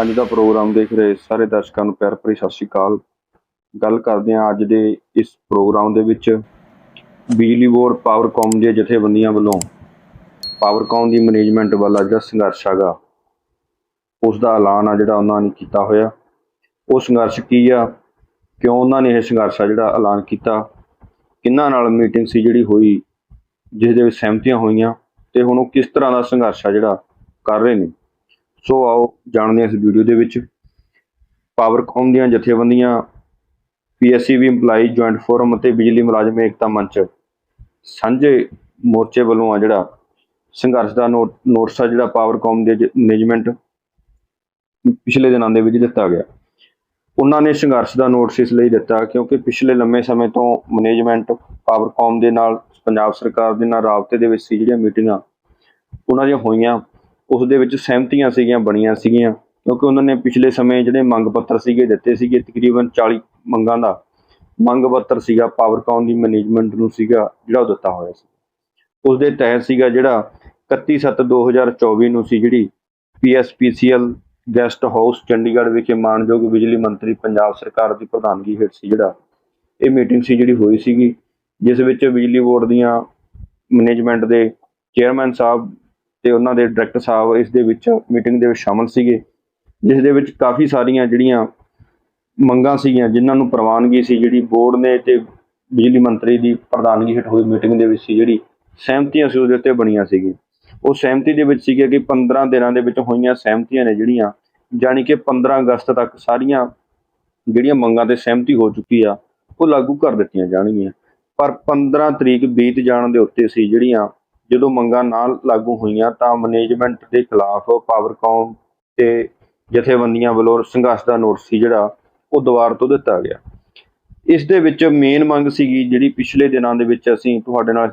ਅੱਜ ਦਾ ਪ੍ਰੋਗਰਾਮ ਦੇਖ ਰਹੇ ਸਾਰੇ ਦਰਸ਼ਕਾਂ ਨੂੰ ਪਿਆਰ ਭਰੀ ਸਤਿ ਸ਼੍ਰੀ ਅਕਾਲ। ਗੱਲ ਕਰਦੇ ਹਾਂ ਅੱਜ ਦੇ ਇਸ ਪ੍ਰੋਗਰਾਮ ਦੇ ਵਿੱਚ ਬਿਜਲੀ ਬੋਰਡ ਪਾਵਰਕਾਮ ਦੇ ਜਥੇਬੰਦੀਆਂ ਵੱਲੋਂ ਪਾਵਰਕਾਮ ਦੀ ਮੈਨੇਜਮੈਂਟ ਵੱਲ ਜਿਹੜਾ ਸੰਘਰਸ਼ ਹੈਗਾ। ਉਸ ਦਾ ਐਲਾਨ ਆ ਜਿਹੜਾ ਉਹਨਾਂ ਨੇ ਕੀਤਾ ਹੋਇਆ। ਉਹ ਸੰਘਰਸ਼ ਕੀ ਆ? ਕਿਉਂ ਉਹਨਾਂ ਨੇ ਇਹ ਸੰਘਰਸ਼ ਆ ਜਿਹੜਾ ਐਲਾਨ ਕੀਤਾ? ਕਿੰਨਾਂ ਨਾਲ ਮੀਟਿੰਗ ਸੀ ਜਿਹੜੀ ਹੋਈ? ਜਿਸ ਦੇ ਵਿੱਚ ਸਹਿਮਤੀਆਂ ਹੋਈਆਂ ਤੇ ਹੁਣ ਉਹ ਕਿਸ ਤਰ੍ਹਾਂ ਦਾ ਸੰਘਰਸ਼ ਆ ਜਿਹੜਾ ਕਰ ਰਹੇ ਨੇ? ਸੋ ਆਓ ਜਾਣਦੇ ਹਾਂ ਇਸ ਵੀਡੀਓ ਦੇ ਵਿੱਚ। ਪਾਵਰਕੌਮ ਦੀਆਂ ਜਥੇਬੰਦੀਆਂ ਪੀਐਸਸੀਬੀ EMPLOYEE ਜੁਆਇੰਟ ਫੋਰਮ ਅਤੇ ਬਿਜਲੀ ਮੁਲਾਜ਼ਮ ਏਕਤਾ ਮੰਚ। ਸਾਂਝੇ ਮੋਰਚੇ ਵੱਲੋਂ ਆ ਜਿਹੜਾ ਸੰਘਰਸ਼ ਦਾ ਨੋਟ ਨੋਟਿਸ ਆ ਜਿਹੜਾ ਪਾਵਰਕੌਮ ਦੇ ਮੈਨੇਜਮੈਂਟ ਪਿਛਲੇ ਦਿਨਾਂ ਦੇ ਵਿੱਚ ਦਿੱਤਾ ਗਿਆ। ਉਹਨਾਂ ਨੇ ਸੰਘਰਸ਼ ਦਾ ਨੋਟਿਸ ਇਸ ਲਈ ਦਿੱਤਾ ਕਿਉਂਕਿ ਪਿਛਲੇ ਲੰਮੇ ਸਮੇਂ ਤੋਂ ਮੈਨੇਜਮੈਂਟ ਪਾਵਰਕੌਮ ਦੇ ਨਾਲ ਪੰਜਾਬ ਸਰਕਾਰ ਦੇ ਨਾਲ ਰਾਬਤੇ ਦੇ ਵਿੱਚ ਸੀ ਜਿਹੜੀਆਂ ਮੀਟਿੰਗਾਂ, ਉਹਨਾਂ ਦੀਆਂ ਹੋਈਆਂ। ਉਸ ਦੇ ਵਿੱਚ ਸਹਿਮਤੀਆਂ ਸੀਗੀਆਂ, ਬਣੀਆਂ ਸੀਗੀਆਂ। ਕਿਉਂਕਿ ਉਹਨਾਂ ਨੇ ਪਿਛਲੇ ਸਮੇਂ ਜਿਹੜੇ ਮੰਗ ਪੱਤਰ ਸੀਗੇ, ਦਿੱਤੇ ਸੀਗੇ, ਤਕਰੀਬਨ 40 ਮੰਗਾਂ ਦਾ ਮੰਗ ਪੱਤਰ ਸੀਗਾ ਪਾਵਰਕਾਮ ਦੀ ਮੈਨੇਜਮੈਂਟ ਨੂੰ ਸੀਗਾ, ਜਿਹੜਾ ਉਹ ਦਿੱਤਾ ਹੋਇਆ ਸੀ। ਉਸ ਦੇ ਤਹਿਤ ਸੀਗਾ ਜਿਹੜਾ 31/7/2024 ਨੂੰ ਸੀ ਜਿਹੜੀ ਪੀਐਸਪੀਸੀਐਲ ਗੈਸਟ ਹਾਊਸ ਚੰਡੀਗੜ੍ਹ ਵਿਖੇ ਮਾਨਯੋਗ ਬਿਜਲੀ ਮੰਤਰੀ ਪੰਜਾਬ ਸਰਕਾਰ ਦੀ ਪ੍ਰਧਾਨਗੀ ਹੇਠ ਸੀ ਜਿਹੜਾ ਇਹ ਮੀਟਿੰਗ ਸੀ ਜਿਹੜੀ ਹੋਈ ਸੀਗੀ, ਜਿਸ ਵਿੱਚ ਬਿਜਲੀ ਬੋਰਡ ਦੀਆਂ ਮੈਨੇਜਮੈਂਟ ਦੇ ਚੇਅਰਮੈਨ ਸਾਹਿਬ ਤੇ ਉਹਨਾਂ ਦੇ ਡਾਇਰੈਕਟਰ ਸਾਹਿਬ ਇਸ ਦੇ ਵਿੱਚ ਮੀਟਿੰਗ ਦੇ ਵਿੱਚ ਸ਼ਾਮਲ ਸੀਗੇ, ਜਿਸ ਦੇ ਵਿੱਚ ਕਾਫੀ ਸਾਰੀਆਂ ਜਿਹੜੀਆਂ ਮੰਗਾਂ ਸੀਗੀਆਂ, ਜਿਨ੍ਹਾਂ ਨੂੰ ਪ੍ਰਵਾਨਗੀ ਸੀ ਜਿਹੜੀ ਬੋਰਡ ਨੇ ਤੇ ਬਿਜਲੀ ਮੰਤਰੀ ਦੀ ਪ੍ਰਧਾਨਗੀ ਹੇਠ ਹੋਈ ਮੀਟਿੰਗ ਦੇ ਵਿੱਚ ਸੀ ਜਿਹੜੀ ਸਹਿਮਤੀਆਂ ਸੀ ਉਹਦੇ ਉੱਤੇ ਬਣੀਆਂ ਸੀਗੀਆਂ। ਉਹ ਸਹਿਮਤੀ ਦੇ ਵਿੱਚ ਸੀਗੇ ਕਿ 15 ਦਿਨਾਂ ਦੇ ਵਿੱਚ ਹੋਈਆਂ ਸਹਿਮਤੀਆਂ ਨੇ ਜਿਹੜੀਆਂ ਜਾਣੀ ਕਿ 15 ਅਗਸਤ ਤੱਕ ਸਾਰੀਆਂ ਜਿਹੜੀਆਂ ਮੰਗਾਂ ਤੇ ਸਹਿਮਤੀ ਹੋ ਚੁੱਕੀ ਆ, ਉਹ ਲਾਗੂ ਕਰ ਦਿੱਤੀਆਂ ਜਾਣਗੀਆਂ। ਪਰ 15 ਤਰੀਕ ਬੀਤ ਜਾਣ ਦੇ ਉੱਤੇ ਸੀ ਜਿਹੜੀਆਂ ਜਦੋਂ ਮੰਗਾਂ ਨਾ ਲਾਗੂ ਹੋਈਆਂ ਤਾਂ ਮੈਨੇਜਮੈਂਟ ਦੇ ਖਿਲਾਫ ਪਾਵਰਕਾਮ ਤੇ ਜਥੇਬੰਦੀਆਂ ਵੱਲੋਂ ਸੰਘਰਸ਼ ਦਾ ਨੋਟਿਸ ਸੀ ਜਿਹੜਾ, ਉਹ ਦੁਬਾਰਾ ਤੋਂ ਦਿੱਤਾ ਗਿਆ। ਇਸ ਦੇ ਵਿੱਚ ਮੇਨ ਮੰਗ ਸੀਗੀ, ਜਿਹੜੀ ਪਿਛਲੇ ਦਿਨਾਂ ਦੇ ਵਿੱਚ ਅਸੀਂ ਤੁਹਾਡੇ ਨਾਲ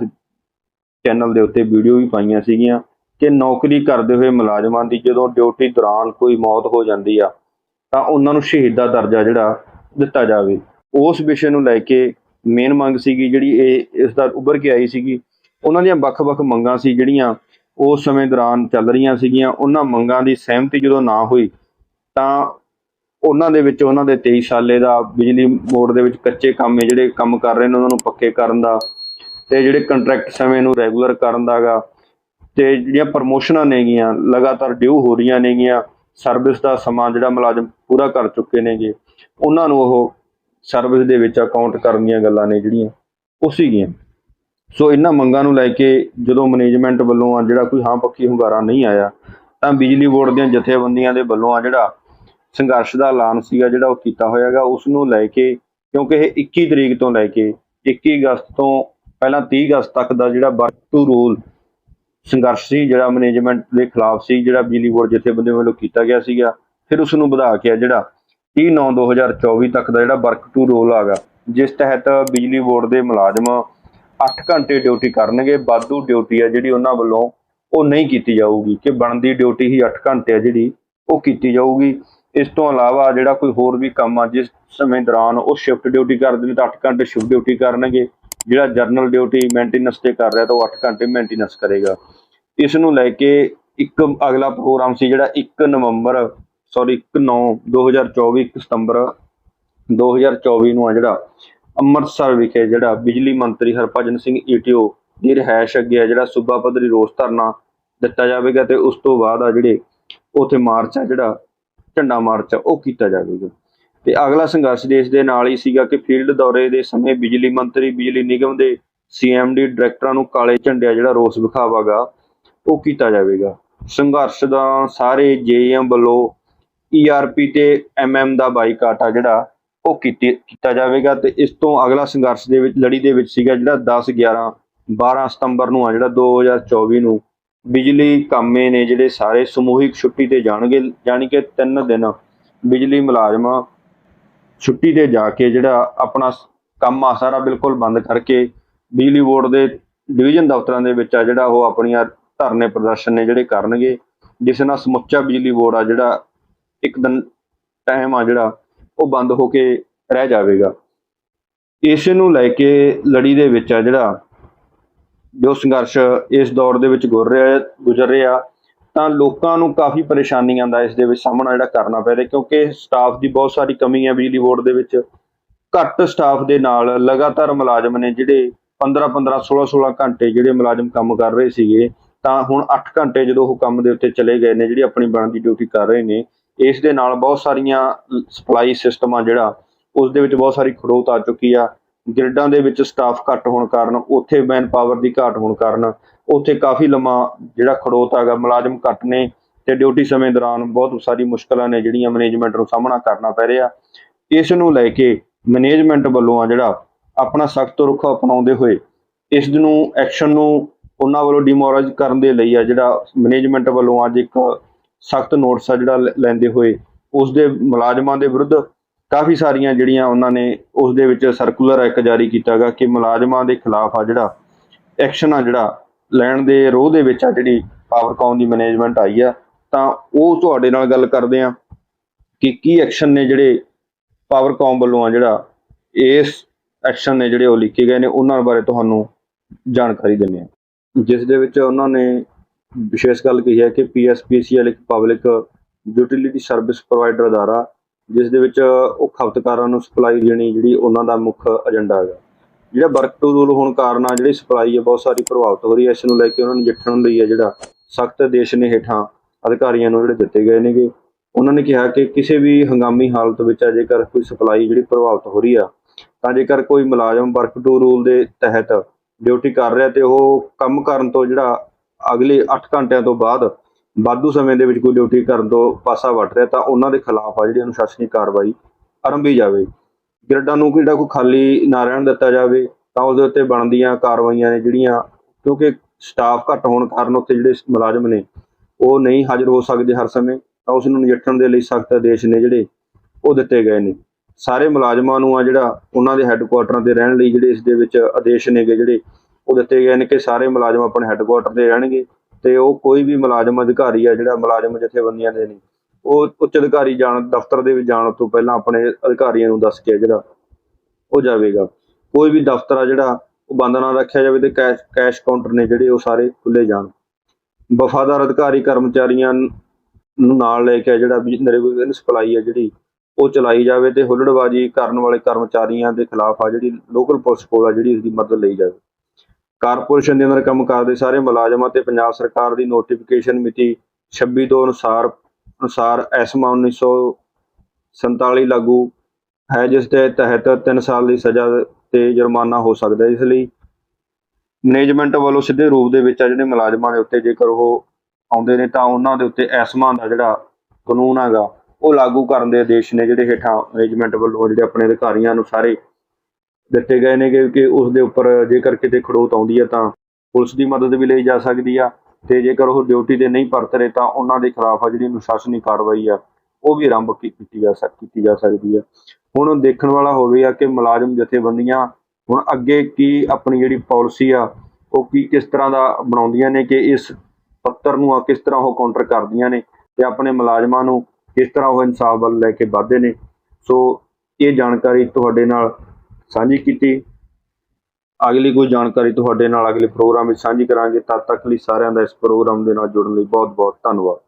ਚੈਨਲ ਦੇ ਉੱਤੇ ਵੀਡੀਓ ਵੀ ਪਾਈਆਂ ਸੀਗੀਆਂ, ਕਿ ਨੌਕਰੀ ਕਰਦੇ ਹੋਏ ਮੁਲਾਜ਼ਮਾਂ ਦੀ ਜਦੋਂ ਡਿਊਟੀ ਦੌਰਾਨ ਕੋਈ ਮੌਤ ਹੋ ਜਾਂਦੀ ਆ, ਤਾਂ ਉਹਨਾਂ ਨੂੰ ਸ਼ਹੀਦ ਦਾ ਦਰਜਾ ਜਿਹੜਾ ਦਿੱਤਾ ਜਾਵੇ। ਉਸ ਵਿਸ਼ੇ ਨੂੰ ਲੈ ਕੇ ਮੇਨ ਮੰਗ ਸੀਗੀ ਜਿਹੜੀ ਇਹ, ਇਸ ਦਾ ਉੱਭਰ ਕੇ ਆਈ ਸੀਗੀ ਉਹਨਾਂ ਦੀਆਂ ਵੱਖ-ਵੱਖ ਮੰਗਾਂ ਸੀ ਜਿਹੜੀਆਂ ਉਸ ਸਮੇਂ ਦੌਰਾਨ ਚੱਲ ਰਹੀਆਂ ਸੀਗੀਆਂ। ਉਹਨਾਂ ਮੰਗਾਂ ਦੀ ਸਹਿਮਤੀ ਜਦੋਂ ਨਾ ਹੋਈ, ਤਾਂ ਉਹਨਾਂ ਦੇ ਵਿੱਚ, ਉਹਨਾਂ ਦੇ 23 ਸਾਲੇ ਦਾ ਬਿਜਲੀ ਬੋਰਡ ਦੇ ਵਿੱਚ ਕੱਚੇ ਕੰਮ ਜਿਹੜੇ ਕੰਮ ਕਰ ਰਹੇ ਨੇ, ਉਹਨਾਂ ਨੂੰ ਪੱਕੇ ਕਰਨ ਦਾ ਤੇ ਜਿਹੜੇ ਕੰਟਰੈਕਟ ਸਮੇਂ ਨੂੰ ਰੈਗੂਲਰ ਕਰਨ ਦਾਗਾ ਤੇ ਜਿਹੜੀਆਂ ਪ੍ਰਮੋਸ਼ਨਾਂ ਨੇਗੀਆਂ, ਲਗਾਤਾਰ ਡਿਊ ਹੋ ਰਹੀਆਂ ਨੇਗੀਆਂ, ਸਰਵਿਸ ਦਾ ਸਮਾਂ ਜਿਹੜਾ ਮੁਲਾਜ਼ਮ ਪੂਰਾ ਕਰ ਚੁੱਕੇ ਨੇਗੇ, ਉਹਨਾਂ ਨੂੰ ਉਹ ਸਰਵਿਸ ਦੇ ਵਿੱਚ ਅਕਾਊਂਟ ਕਰਨ ਦੀਆਂ ਗੱਲਾਂ ਨੇ ਜਿਹੜੀਆਂ, ਉਹ ਸੀਗੀਆਂ। ਸੋ ਇਹਨਾਂ ਮੰਗਾਂ ਨੂੰ ਲੈ ਕੇ ਜਦੋਂ ਮੈਨੇਜਮੈਂਟ ਵੱਲੋਂ ਆ ਜਿਹੜਾ ਕੋਈ ਹਾਂ ਪੱਖੀ ਹੁੰਗਾਰਾ ਨਹੀਂ ਆਇਆ, ਤਾਂ ਬਿਜਲੀ ਬੋਰਡ ਦੀਆਂ ਜਥੇਬੰਦੀਆਂ ਦੇ ਵੱਲੋਂ ਆ ਜਿਹੜਾ ਸੰਘਰਸ਼ ਦਾ ਐਲਾਨ ਸੀਗਾ ਜਿਹੜਾ ਉਹ ਕੀਤਾ ਹੋਇਆਗਾ, ਉਸ ਨੂੰ ਲੈ ਕੇ, ਕਿਉਂਕਿ ਇਹ 21 ਤਰੀਕ ਤੋਂ ਲੈ ਕੇ 21 ਅਗਸਤ ਤੋਂ ਪਹਿਲਾਂ 30 ਅਗਸਤ ਤੱਕ ਦਾ ਜਿਹੜਾ ਵਰਕ ਟੂ ਰੂਲ ਸੰਘਰਸ਼ ਸੀ, ਜਿਹੜਾ ਮੈਨੇਜਮੈਂਟ ਦੇ ਖਿਲਾਫ ਸੀ, ਜਿਹੜਾ ਬਿਜਲੀ ਬੋਰਡ ਜਥੇਬੰਦੀਆਂ ਵੱਲੋਂ ਕੀਤਾ ਗਿਆ ਸੀਗਾ, ਫਿਰ ਉਸ ਨੂੰ ਵਧਾ ਕੇ ਆ ਜਿਹੜਾ 30 9 2024 ਤੱਕ ਦਾ ਜਿਹੜਾ ਵਰਕ ਟੂ ਰੂਲ ਆਗਾ, ਜਿਸ ਤਹਿਤ ਬਿਜਲੀ ਬੋਰਡ ਦੇ ਮੁਲਾਜ਼ਮ 8 ਘੰਟੇ ਡਿਊਟੀ ਕਰਨਗੇ, ਵਾਧੂ ਡਿਊਟੀ ਆ ਜਿਹੜੀ ਉਹਨਾਂ ਵੱਲੋਂ ਉਹ ਨਹੀਂ ਕੀਤੀ ਜਾਊਗੀ, ਕਿ ਬਣਦੀ ਡਿਊਟੀ ਹੀ 8 ਘੰਟੇ ਆ ਜਿਹੜੀ ਉਹ ਕੀਤੀ ਜਾਊਗੀ। ਇਸ ਤੋਂ ਇਲਾਵਾ ਜਿਹੜਾ ਕੋਈ ਹੋਰ ਵੀ ਕੰਮ ਆ, ਜਿਸ ਸਮੇਂ ਦੌਰਾਨ ਉਹ ਸ਼ਿਫਟ ਡਿਊਟੀ ਕਰਦੇ ਨੇ ਤਾਂ 8 ਘੰਟੇ ਸ਼ਿਫਟ ਡਿਊਟੀ ਕਰਨਗੇ, ਜਿਹੜਾ ਜਰਨਲ ਡਿਊਟੀ ਮੇਨਟੇਨੈਂਸ ਤੇ ਕਰ ਰਿਹਾ ਤਾਂ ਉਹ 8 ਘੰਟੇ ਮੇਨਟੇਨੈਂਸ ਕਰੇਗਾ। ਇਸ ਨੂੰ ਲੈ ਕੇ ਇੱਕ ਅਗਲਾ ਪ੍ਰੋਗਰਾਮ ਸੀ ਜਿਹੜਾ 1 ਨਵੰਬਰ ਸੌਰੀ 1 9 2024 1 ਸਤੰਬਰ 2024 ਨੂੰ ਆ ਜਿਹੜਾ ਅੰਮ੍ਰਿਤਸਰ ਵਿਖੇ ਜਿਹੜਾ ਬਿਜਲੀ ਮੰਤਰੀ ਹਰਭਜਨ ਸਿੰਘ ਈਟੀਓ ਦੀ ਰਿਹਾਇਸ਼ ਅੱਗੇ ਆ ਜਿਹੜਾ ਸੂਬਾ ਪੱਧਰੀ ਰੋਸ ਧਰਨਾ ਦਿੱਤਾ ਜਾਵੇਗਾ ਤੇ ਉਸ ਤੋਂ ਬਾਅਦ ਆ ਜਿਹੜੇ ਉਥੇ ਮਾਰਚ ਆ, ਜਿਹੜਾ ਝੰਡਾ ਮਾਰਚ ਆ, ਉਹ ਕੀਤਾ ਜਾਵੇਗਾ। ਤੇ ਅਗਲਾ ਸੰਘਰਸ਼ ਦੇਸ਼ ਦੇ ਨਾਲ ਹੀ ਸੀਗਾ ਕਿ ਫੀਲਡ ਦੌਰੇ ਦੇ ਸਮੇਂ ਬਿਜਲੀ ਮੰਤਰੀ, ਬਿਜਲੀ ਨਿਗਮ ਦੇ ਸੀਐਮਡੀ ਡਾਇਰੈਕਟਰਾਂ ਨੂੰ ਕਾਲੇ ਝੰਡਿਆ ਜਿਹੜਾ ਰੋਸ ਵਿਖਾਵਾਗਾ, ਉਹ ਕੀਤਾ ਜਾਵੇਗਾ। ਸੰਘਰਸ਼ ਦਾ ਸਾਰੇ ਜੇਐਮ ਵੱਲੋਂ ਈਆਰਪੀ ਤੇ ਐਮਐਮ ਦਾ ਬਾਈਕਾਟ ਆ, ਜਿਹੜਾ ਉਹ ਕੀਤੀ, ਕੀਤਾ ਜਾਵੇਗਾ ਤੇ ਇਸ ਤੋਂ ਅਗਲਾ ਸੰਘਰਸ਼ ਦੇ ਵਿੱਚ, ਲੜੀ ਦੇ ਵਿੱਚ ਸੀਗਾ ਜਿਹੜਾ 10 11 12 ਸਤੰਬਰ ਨੂੰ ਆ, ਜਿਹੜਾ 2024 ਨੂੰ ਬਿਜਲੀ ਕਾਮੇ ਨੇ ਜਿਹੜੇ ਸਾਰੇ ਸਮੂਹਿਕ ਛੁੱਟੀ ਤੇ ਜਾਣਗੇ ਯਾਨੀ ਕਿ 3 ਦਿਨ ਬਿਜਲੀ ਮੁਲਾਜ਼ਮਾਂ ਛੁੱਟੀ ਤੇ ਜਾ ਕੇ ਜਿਹੜਾ ਆਪਣਾ ਕੰਮ ਆ ਸਾਰਾ ਬਿਲਕੁਲ ਬੰਦ ਕਰਕੇ ਬਿਜਲੀ ਬੋਰਡ ਦੇ ਡਿਵੀਜ਼ਨ ਦਫ਼ਤਰਾਂ ਦੇ ਵਿੱਚ ਆ ਜਿਹੜਾ ਉਹ ਆਪਣੀਆਂ ਧਰਨੇ ਪ੍ਰਦਰਸ਼ਨ ਨੇ ਜਿਹੜੇ ਕਰਨਗੇ, ਜਿਸ ਨਾਲ ਸਮੁੱਚਾ ਬਿਜਲੀ ਬੋਰਡ ਆ ਜਿਹੜਾ ਇੱਕ ਦਿਨ ਟਾਈਮ ਆ ਜਿਹੜਾ ਉਹ ਬੰਦ ਹੋ ਕੇ ਰਹਿ ਜਾਵੇਗਾ। ਇਸ ਨੂੰ ਲੈ ਕੇ ਲੜੀ ਦੇ ਵਿੱਚ ਆ ਜਿਹੜਾ ਜੋ ਸੰਘਰਸ਼ ਇਸ ਦੌਰ ਦੇ ਵਿੱਚ ਗੁਰ ਰਿਹਾ, ਗੁਜ਼ਰ ਰਿਹਾ, ਤਾਂ ਲੋਕਾਂ ਨੂੰ ਕਾਫੀ ਪਰੇਸ਼ਾਨੀਆਂ ਦਾ ਇਸ ਦੇ ਵਿੱਚ ਸਾਹਮਣਾ ਜਿਹੜਾ ਕਰਨਾ ਪੈ ਰਿਹਾ, ਕਿਉਂਕਿ ਸਟਾਫ ਦੀ ਬਹੁਤ ਸਾਰੀ ਕਮੀ ਹੈ ਬਿਜਲੀ ਬੋਰਡ ਦੇ ਵਿੱਚ। ਘੱਟ ਸਟਾਫ ਦੇ ਨਾਲ ਲਗਾਤਾਰ ਮੁਲਾਜ਼ਮ ਨੇ ਜਿਹੜੇ 15 15 16 16 ਘੰਟੇ ਜਿਹੜੇ ਮੁਲਾਜ਼ਮ ਕੰਮ ਕਰ ਰਹੇ ਸੀਗੇ, ਤਾਂ ਹੁਣ 8 ਘੰਟੇ ਜਦੋਂ ਉਹ ਕੰਮ ਦੇ ਉੱਤੇ ਚਲੇ ਗਏ ਨੇ, ਜਿਹੜੀ ਆਪਣੀ ਬਣਦੀ ਡਿਊਟੀ ਕਰ ਰਹੇ ਨੇ ਇਸ ਦੇ ਨਾਲ ਬਹੁਤ ਸਾਰੀਆਂ ਸਪਲਾਈ ਸਿਸਟਮ ਆ ਜਿਹੜਾ, ਉਸ ਦੇ ਵਿੱਚ ਬਹੁਤ ਸਾਰੀ ਖੜੋਤ ਆ ਚੁੱਕੀ ਆ। ਗ੍ਰਿਡਾਂ ਦੇ ਵਿੱਚ ਸਟਾਫ ਘੱਟ ਹੋਣ ਕਾਰਨ, ਉੱਥੇ ਮੈਨ ਪਾਵਰ ਦੀ ਘਾਟ ਹੋਣ ਕਾਰਨ, ਉੱਥੇ ਕਾਫੀ ਲੰਮਾ ਜਿਹੜਾ ਖੜੋਤ ਹੈਗਾ, ਮੁਲਾਜ਼ਮ ਘੱਟ ਨੇ ਤੇ ਡਿਊਟੀ ਸਮੇਂ ਦੌਰਾਨ ਬਹੁਤ ਸਾਰੀ ਮੁਸ਼ਕਲਾਂ ਨੇ ਜਿਹੜੀਆਂ ਮੈਨੇਜਮੈਂਟ ਨੂੰ ਸਾਹਮਣਾ ਕਰਨਾ ਪੈ ਰਿਹਾ। ਇਸ ਨੂੰ ਲੈ ਕੇ ਮੈਨੇਜਮੈਂਟ ਵੱਲੋਂ ਆ ਜਿਹੜਾ, ਆਪਣਾ ਸਖਤ ਰੁਖ ਅਪਣਾਉਂਦੇ ਹੋਏ, ਇਸ ਨੂੰ ਐਕਸ਼ਨ ਨੂੰ ਉਹਨਾਂ ਵੱਲੋਂ ਡਿਮੋਰਲਾਈਜ਼ ਕਰਨ ਦੇ ਲਈ ਆ ਜਿਹੜਾ ਮੈਨੇਜਮੈਂਟ ਵੱਲੋਂ ਅੱਜ ਇੱਕ ਸਖਤ ਨੋਟਿਸ ਆ ਜਿਹੜਾ ਲੈ- ਲੈਂਦੇ ਹੋਏ ਉਸ ਦੇ ਮੁਲਾਜ਼ਮਾਂ ਦੇ ਵਿਰੁੱਧ ਕਾਫੀ ਸਾਰੀਆਂ ਜਿਹੜੀਆਂ ਉਹਨਾਂ ਨੇ ਉਸ ਦੇ ਵਿੱਚ ਸਰਕੂਲਰ ਇੱਕ ਜਾਰੀ ਕੀਤਾਗਾ ਕਿ ਮੁਲਾਜ਼ਮਾਂ ਦੇ ਖਿਲਾਫ ਆ ਜਿਹੜਾ ਐਕਸ਼ਨ ਆ ਜਿਹੜਾ, ਲੈਣ ਦੇ ਰੋਹ ਦੇ ਵਿੱਚ ਆ ਜਿਹੜੀ ਪਾਵਰਕੌਮ ਦੀ ਮੈਨੇਜਮੈਂਟ ਆਈ ਆ, ਤਾਂ ਉਹ ਤੁਹਾਡੇ ਨਾਲ ਗੱਲ ਕਰਦੇ ਆ ਕਿ ਕੀ ਐਕਸ਼ਨ ਨੇ ਜਿਹੜੇ ਪਾਵਰਕੌਮ ਵੱਲੋਂ ਆ ਜਿਹੜਾ, ਇਸ ਐਕਸ਼ਨ ਨੇ ਜਿਹੜੇ ਉਹ ਲਿਖੇ ਗਏ ਨੇ, ਉਹਨਾਂ ਬਾਰੇ ਤੁਹਾਨੂੰ ਜਾਣਕਾਰੀ ਦਿੰਦੇ ਆ। ਜਿਸ ਦੇ ਵਿੱਚ ਉਹਨਾਂ ਨੇ ਵਿਸ਼ੇਸ਼ ਗੱਲ ਕਹੀ ਹੈ ਕਿ P S P C L ਇੱਕ ਪਬਲਿਕ ਯੂਟਿਲਿਟੀ ਸਰਵਿਸ ਪ੍ਰੋਵਾਈਡਰ ਅਦਾਰਾ, ਜਿਸ ਦੇ ਵਿੱਚ ਉਹ ਖਪਤਕਾਰਾਂ ਨੂੰ ਸਪਲਾਈ ਦੇਣੀ ਜਿਹੜੀ ਉਹਨਾਂ ਦਾ ਮੁੱਖ ਏਜੰਡਾ ਹੈਗਾ। ਜਿਹੜਾ ਵਰਕ ਟੂ ਰੂਲ ਹੋਣ ਕਾਰਨ ਆ, ਜਿਹੜੀ ਸਪਲਾਈ ਹੈ ਬਹੁਤ ਸਾਰੀ ਪ੍ਰਭਾਵਿਤ ਹੋ ਰਹੀ ਹੈ। ਇਸ ਨੂੰ ਲੈ ਕੇ ਉਹਨਾਂ ਨੂੰ ਨਜਿੱਠਣ ਲਈ ਹੈ ਜਿਹੜਾ ਸਖਤ ਦੇਸ਼ ਨੇ ਹੇਠਾਂ ਅਧਿਕਾਰੀਆਂ ਨੂੰ ਜਿਹੜੇ ਦਿੱਤੇ ਗਏ ਨੇਗੇ। ਉਹਨਾਂ ਨੇ ਕਿਹਾ ਕਿ ਕਿਸੇ ਵੀ ਹੰਗਾਮੀ ਹਾਲਤ ਵਿੱਚ ਆ, ਜੇਕਰ ਕੋਈ ਸਪਲਾਈ ਜਿਹੜੀ ਪ੍ਰਭਾਵਿਤ ਹੋ ਰਹੀ ਆ, ਤਾਂ ਜੇਕਰ ਕੋਈ ਮੁਲਾਜ਼ਮ ਵਰਕ ਟੂ ਰੂਲ ਦੇ ਤਹਿਤ ਡਿਊਟੀ ਕਰ ਰਿਹਾ ਤੇ ਉਹ ਕੰਮ ਕਰਨ ਤੋਂ ਜਿਹੜਾ ਅਗਲੇ 8 ਘੰਟਿਆਂ ਤੋਂ ਬਾਅਦ ਵਾਧੂ ਸਮੇਂ ਦੇ ਵਿੱਚ ਕੋਈ ਡਿਊਟੀ ਕਰਨ ਤੋਂ ਪਾਸਾ ਵੱਟ ਰਿਹਾ, ਤਾਂ ਉਹਨਾਂ ਦੇ ਖਿਲਾਫ ਆ ਜਿਹੜੀ ਅਨੁਸ਼ਾਸਨੀ ਕਾਰਵਾਈ ਆਰੰਭੀ ਜਾਵੇ। ਗ੍ਰਿਡਾਂ ਨੂੰ ਜਿਹੜਾ ਕੋਈ ਖਾਲੀ ਨਾ ਰਹਿਣ ਦਿੱਤਾ ਜਾਵੇ, ਤਾਂ ਉਹਦੇ ਉੱਤੇ ਬਣਦੀਆਂ ਕਾਰਵਾਈਆਂ ਨੇ ਜਿਹੜੀਆਂ, ਕਿਉਂਕਿ ਸਟਾਫ ਘੱਟ ਹੋਣ ਕਾਰਨ ਉੱਥੇ ਜਿਹੜੇ ਮੁਲਾਜ਼ਮ ਨੇ, ਉਹ ਨਹੀਂ ਹਾਜ਼ਰ ਹੋ ਸਕਦੇ ਹਰ ਸਮੇਂ, ਤਾਂ ਉਸ ਨੂੰ ਨਜਿੱਠਣ ਦੇ ਲਈ ਸਖਤ ਆਦੇਸ਼ ਨੇ ਜਿਹੜੇ, ਉਹ ਦਿੱਤੇ ਗਏ ਨੇ। ਸਾਰੇ ਮੁਲਾਜ਼ਮਾਂ ਨੂੰ ਆ ਜਿਹੜਾ ਉਹਨਾਂ ਦੇ ਹੈੱਡਕੁਆਟਰਾਂ ਤੇ ਰਹਿਣ ਲਈ ਜਿਹੜੇ ਇਸ ਦੇ ਵਿੱਚ ਆਦੇਸ਼ ਨੇਗੇ ਜਿਹੜੇ ਉਹ ਦਿੱਤੇ ਗਏ ਨੇ ਕਿ ਸਾਰੇ ਮੁਲਾਜ਼ਮ ਆਪਣੇ ਹੈੱਡਕੁਆਟਰ ਤੇ ਰਹਿਣਗੇ ਤੇ ਉਹ ਕੋਈ ਵੀ ਮੁਲਾਜ਼ਮ ਅਧਿਕਾਰੀ ਆ ਜਿਹੜਾ ਮੁਲਾਜ਼ਮ ਜਥੇਬੰਦੀਆਂ ਦੇ ਨੇ, ਉਹ ਉੱਚ ਅਧਿਕਾਰੀ ਜਾਣ, ਦਫ਼ਤਰ ਦੇ ਵਿੱਚ ਜਾਣ ਤੋਂ ਪਹਿਲਾਂ ਆਪਣੇ ਅਧਿਕਾਰੀਆਂ ਨੂੰ ਦੱਸ ਕੇ ਜਿਹੜਾ ਉਹ ਜਾਵੇਗਾ। ਕੋਈ ਵੀ ਦਫ਼ਤਰ ਆ ਜਿਹੜਾ ਉਹ ਬੰਦ ਨਾ ਰੱਖਿਆ ਜਾਵੇ ਤੇ ਕੈਸ਼ ਕੈਸ਼ ਕਾਊਂਟਰ ਨੇ ਜਿਹੜੇ ਉਹ ਸਾਰੇ ਖੁੱਲੇ ਜਾਣ। ਵਫਾਦਾਰ ਅਧਿਕਾਰੀ ਕਰਮਚਾਰੀਆਂ ਨੂੰ ਨਾਲ ਲੈ ਕੇ ਜਿਹੜਾ ਨਰੇਗਾ ਸਪਲਾਈ ਆ ਜਿਹੜੀ ਉਹ ਚਲਾਈ ਜਾਵੇ ਤੇ ਹੁੱਲੜਬਾਜ਼ੀ ਕਰਨ ਵਾਲੇ ਕਰਮਚਾਰੀਆਂ ਦੇ ਖਿਲਾਫ ਆ ਜਿਹੜੀ ਲੋਕਲ ਪੁਲਿਸ ਕੋਲ ਆ ਜਿਹੜੀ ਇਸ ਦੀ ਮਦਦ ਲਈ ਜਾਵੇ। ਕਾਰਪੋਰੇਸ਼ਨ ਦੇ ਅੰਦਰ ਕੰਮ ਕਰਦੇ ਸਾਰੇ ਮੁਲਾਜ਼ਮਾਂ ਤੇ ਪੰਜਾਬ ਸਰਕਾਰ ਦੀ ਨੋਟੀਫਿਕੇਸ਼ਨ ਮਿਤੀ 26 ਤੋਂ ਅਨੁਸਾਰ ਅਨੁਸਾਰ ਐਸਮਾ 1947 ਲਾਗੂ ਹੈ, ਜਿਸ ਦੇ ਤਹਿਤ 3 ਸਾਲ ਦੀ ਸਜ਼ਾ ਤੇ ਜੁਰਮਾਨਾ ਹੋ ਸਕਦਾ ਹੈ। ਇਸ ਲਈ ਮੈਨੇਜਮੈਂਟ ਵੱਲੋਂ ਸਿੱਧੇ ਰੂਪ ਦੇ ਵਿੱਚ ਆ ਜਿਹੜੇ ਮੁਲਾਜ਼ਮਾਂ ਦੇ ਉੱਤੇ ਜੇਕਰ ਉਹ ਆਉਂਦੇ ਨੇ, ਤਾਂ ਉਹਨਾਂ ਦੇ ਉੱਤੇ ਐਸਮਾ ਦਾ ਜਿਹੜਾ ਕਾਨੂੰਨ ਹੈਗਾ, ਉਹ ਲਾਗੂ ਕਰਨ ਦੇ ਆਦੇਸ਼ ਨੇ ਜਿਹੜੇ ਹੇਠਾਂ ਮੈਨੇਜਮੈਂਟ ਵੱਲੋਂ ਜਿਹੜੇ ਆਪਣੇ ਅਧਿਕਾਰੀਆਂ ਨੂੰ ਸਾਰੇ ਦਿੱਤੇ ਗਏ ਨੇ ਕਿ ਕਿ ਉਸ ਦੇ ਉੱਪਰ ਜੇਕਰ ਕਿਤੇ ਖੜੋਤ ਆਉਂਦੀ ਹੈ ਤਾਂ ਪੁਲਿਸ ਦੀ ਮਦਦ ਵੀ ਲਈ ਜਾ ਸਕਦੀ ਆ। ਤੇ ਜੇਕਰ ਉਹ ਡਿਊਟੀ ਤੇ ਨਹੀਂ ਪਰਤ ਰਹੇ ਤਾਂ ਉਹਨਾਂ ਦੇ ਖਿਲਾਫ ਆ ਜਿਹੜੀ ਅਨੁਸ਼ਾਸਨੀ ਕਾਰਵਾਈ ਆ, ਉਹ ਵੀ ਆਰੰਭ ਕੀਤੀ ਜਾ ਸਕ, ਕੀਤੀ ਜਾ ਸਕਦੀ ਹੈ ਹੁਣ ਦੇਖਣ ਵਾਲਾ ਹੋਵੇਗਾ ਕਿ ਮੁਲਾਜ਼ਮ ਜਥੇਬੰਦੀਆਂ ਹੁਣ ਅੱਗੇ ਕੀ ਆਪਣੀ ਜਿਹੜੀ ਪਾਲਿਸੀ ਆ, ਉਹ ਕੀ ਕਿਸ ਤਰ੍ਹਾਂ ਦਾ ਬਣਾਉਂਦੀਆਂ ਨੇ ਕਿ ਇਸ ਪੱਤਰ ਨੂੰ ਆ ਕਿਸ ਤਰ੍ਹਾਂ ਉਹ ਕਾਊਂਟਰ ਕਰਦੀਆਂ ਨੇ ਤੇ ਆਪਣੇ ਮੁਲਾਜ਼ਮਾਂ ਨੂੰ ਕਿਸ ਤਰ੍ਹਾਂ ਉਹ ਇਨਸਾਫ ਵੱਲ ਲੈ ਕੇ ਵਧਦੇ ਨੇ। ਸੋ ਇਹ ਜਾਣਕਾਰੀ ਤੁਹਾਡੇ ਨਾਲ ਸਾਂਝੀ ਕੀਤੀ। ਅਗਲੀ ਕੋਈ ਜਾਣਕਾਰੀ ਤੁਹਾਡੇ ਨਾਲ ਅਗਲੇ ਪ੍ਰੋਗਰਾਮ ਵਿੱਚ ਸਾਂਝੀ ਕਰਾਂਗੇ। ਤਦ ਤੱਕ ਲਈ ਸਾਰਿਆਂ ਦਾ ਇਸ ਪ੍ਰੋਗਰਾਮ ਦੇ ਨਾਲ ਜੁੜਨ ਲਈ ਬਹੁਤ ਬਹੁਤ ਧੰਨਵਾਦ।